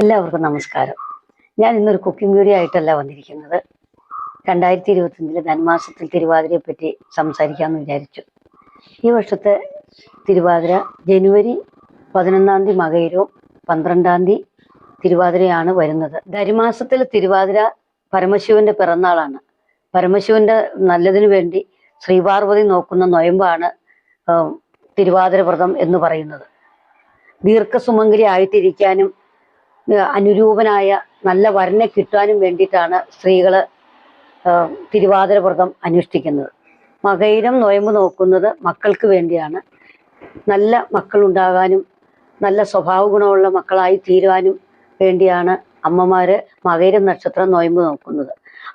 എല്ലാവർക്കും നമസ്കാരം. ഞാൻ ഇന്നൊരു കുക്കിംഗ് വീഡിയോ ആയിട്ടല്ല വന്നിരിക്കുന്നത്. രണ്ടായിരത്തി ഇരുപത്തിയഞ്ചിലെ ധനുമാസത്തിൽ തിരുവാതിരയെ പറ്റി സംസാരിക്കാമെന്ന് വിചാരിച്ചു. ഈ വർഷത്തെ തിരുവാതിര ജനുവരി പതിനൊന്നാം തീയതി മകയിരവും പന്ത്രണ്ടാം തീയതി തിരുവാതിരയാണ് വരുന്നത്. ധനുമാസത്തിൽ തിരുവാതിര പരമശിവന്റെ പിറന്നാളാണ്. പരമശിവന്റെ നല്ലതിനു വേണ്ടി ശ്രീപാർവതി നോക്കുന്ന നൊയമ്പാണ് തിരുവാതിര വ്രതം എന്ന് പറയുന്നത്. ദീർഘസുമംഗരി ആയിട്ടിരിക്കാനും അനുരൂപനായ നല്ല വരനെ കിട്ടാനും വേണ്ടിയിട്ടാണ് സ്ത്രീകൾ തിരുവാതിര വ്രതം അനുഷ്ഠിക്കുന്നത്. മകയിരം നൊയമ്പ് നോക്കുന്നത് മക്കൾക്ക് വേണ്ടിയാണ്. നല്ല മക്കളുണ്ടാകാനും നല്ല സ്വഭാവ ഗുണമുള്ള മക്കളായി തീരുവാനും വേണ്ടിയാണ് അമ്മമാര് മകയിരം നക്ഷത്രം നൊയമ്പ് നോക്കുന്നത്.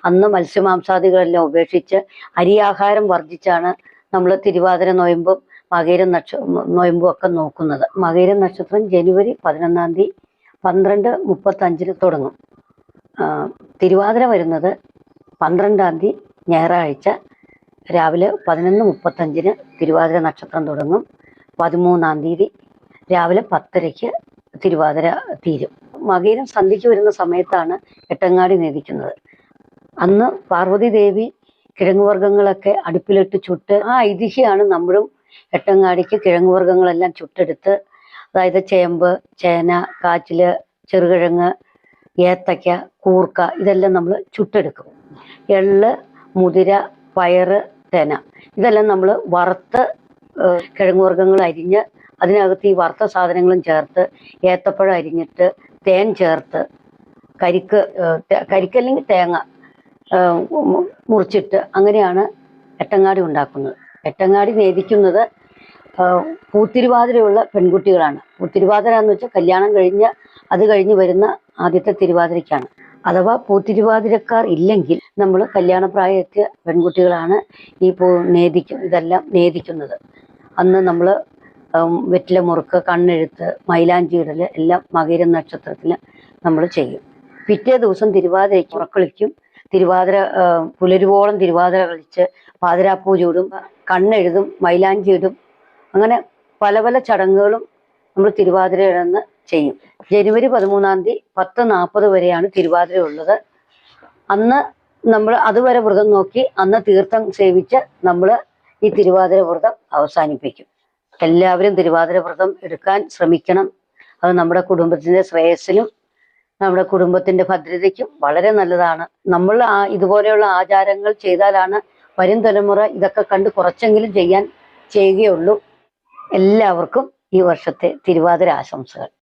അന്ന് മത്സ്യമാംസാദികളെല്ലാം ഉപേക്ഷിച്ച് അരിയാഹാരം വർജിച്ചാണ് നമ്മൾ തിരുവാതിര നൊയമ്പും മകയിരം നക്ഷ നൊയമ്പും ഒക്കെ നോക്കുന്നത്. മകയിരം നക്ഷത്രം ജനുവരി പതിനൊന്നാം തീയതി പന്ത്രണ്ട് മുപ്പത്തഞ്ചിന് തുടങ്ങും. തിരുവാതിര വരുന്നത് പന്ത്രണ്ടാം തീയതി ഞായറാഴ്ച രാവിലെ പതിനൊന്ന് മുപ്പത്തഞ്ചിന് തിരുവാതിര നക്ഷത്രം തുടങ്ങും. പതിമൂന്നാം തീയതി രാവിലെ പത്തരയ്ക്ക് തിരുവാതിര തീരും. മകീരം സന്ധ്യയ്ക്ക് വരുന്ന സമയത്താണ് എട്ടങ്ങാടി നീതിക്കുന്നത് അന്ന് പാർവതി ദേവി കിഴങ്ങുവർഗങ്ങളൊക്കെ അടുപ്പിലിട്ട് ചുട്ട് ആ ഐതിഹ്യമാണ് നമ്മളും എട്ടങ്ങാടിക്ക് കിഴങ്ങുവർഗങ്ങളെല്ലാം ചുട്ടെടുത്ത് അതായത് ചേമ്പ് ചേന കാച്ചിൽ ചെറുകിഴങ്ങ് ഏത്തയ്ക്ക കൂർക്ക ഇതെല്ലാം നമ്മൾ ചുട്ടെടുക്കും. എള്ള് മുതിര പയറ് തേന ഇതെല്ലാം നമ്മൾ വറുത്ത് കിഴങ്ങ് വർഗങ്ങൾ അരിഞ്ഞ് അതിനകത്ത് ഈ വറുത്ത സാധനങ്ങളും ചേർത്ത് ഏത്തപ്പഴം അരിഞ്ഞിട്ട് തേൻ ചേർത്ത് കരിക്ക് കരിക്കല്ലെങ്കിൽ തേങ്ങ മുറിച്ചിട്ട് അങ്ങനെയാണ് എട്ടങ്ങാടി ഉണ്ടാക്കുന്നത്. എട്ടങ്ങാടി നേദിക്കുന്നത് ആഹ് പൂത്തിരുവാതിരയുള്ള പെൺകുട്ടികളാണ്. പൂത്തിരുവാതിര എന്ന് വെച്ചാൽ കല്യാണം കഴിഞ്ഞ് അത് കഴിഞ്ഞ് വരുന്ന ആദ്യത്തെ തിരുവാതിരയ്ക്കാണ്. അഥവാ പൂത്തിരുവാതിരക്കാർ ഇല്ലെങ്കിൽ നമ്മൾ കല്യാണപ്രായമെത്തിയ പെൺകുട്ടികളാണ് ഈ പൂ നേദിക്കും ഇതെല്ലാം നേദിക്കുന്നത്. അന്ന് നമ്മൾ വെറ്റില മുറുക്ക് കണ്ണെഴുത്ത് മൈലാഞ്ചി ഇടൽ എല്ലാം മകര നക്ഷത്രത്തിന് നമ്മൾ ചെയ്യും. പിറ്റേ ദിവസം തിരുവാതിരയ്ക്ക് ഉറക്കളിക്കും. തിരുവാതിര പുലരുവോളം തിരുവാതിര കളിച്ച് പാതിരാപ്പൂ ചൂടും കണ്ണെഴുതും മൈലാഞ്ചി ഇടും അങ്ങനെ പല പല ചടങ്ങുകളും നമ്മൾ തിരുവാതിരയിടന്ന് ചെയ്യും. ജനുവരി പതിമൂന്നാം തീയതി പത്ത് നാൽപ്പത് വരെയാണ് തിരുവാതിര ഉള്ളത് അന്ന് നമ്മൾ അതുവരെ വ്രതം നോക്കി അന്ന് തീർത്ഥം സേവിച്ച് നമ്മൾ ഈ തിരുവാതിര വ്രതം അവസാനിപ്പിക്കും. എല്ലാവരും തിരുവാതിര വ്രതം എടുക്കാൻ ശ്രമിക്കണം. അത് നമ്മുടെ കുടുംബത്തിന്റെ ശ്രേയസ്സിനും നമ്മുടെ കുടുംബത്തിന്റെ ഭദ്രതയ്ക്കും വളരെ നല്ലതാണ്. നമ്മൾ ആ ഇതുപോലെയുള്ള ആചാരങ്ങൾ ചെയ്താലാണ് വരും തലമുറ ഇതൊക്കെ കണ്ട് കുറച്ചെങ്കിലും ചെയ്യാൻ ചെയ്യുകയുള്ളൂ. എല്ലാവർക്കും ഈ വർഷത്തെ തിരുവാതിര ആശംസകൾ.